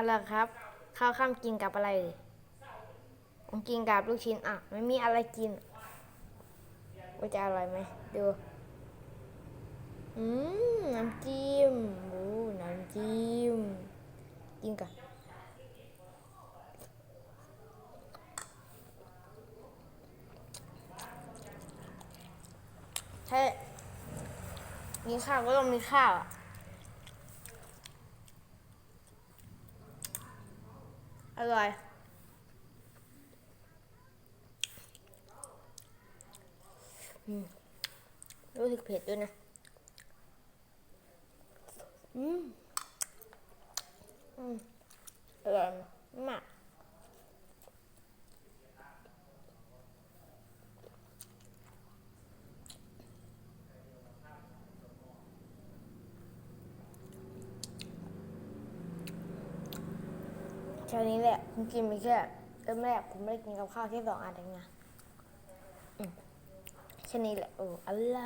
อะไรครับ ข้าวข้ามกินกับอะไรผมกินกับลูกชิ้นอะไม่มีอะไรกินว่าจะอร่อยไหมดูอืมน้ำจิ้มโอ้น้ำจิ้มกินก่อนใช่มีข้าวก็ต้องมีข้าวอะ อร่อย รู้สึกเผ็ดด้วยนะ อืม อืมอร่อยมาก แค่นี้แหละผมกินไปแค่เริ่มแรกผมไม่ได้กินกับข้าวแค่สองอันเองนะแค่นี้แหละโอ้อะไร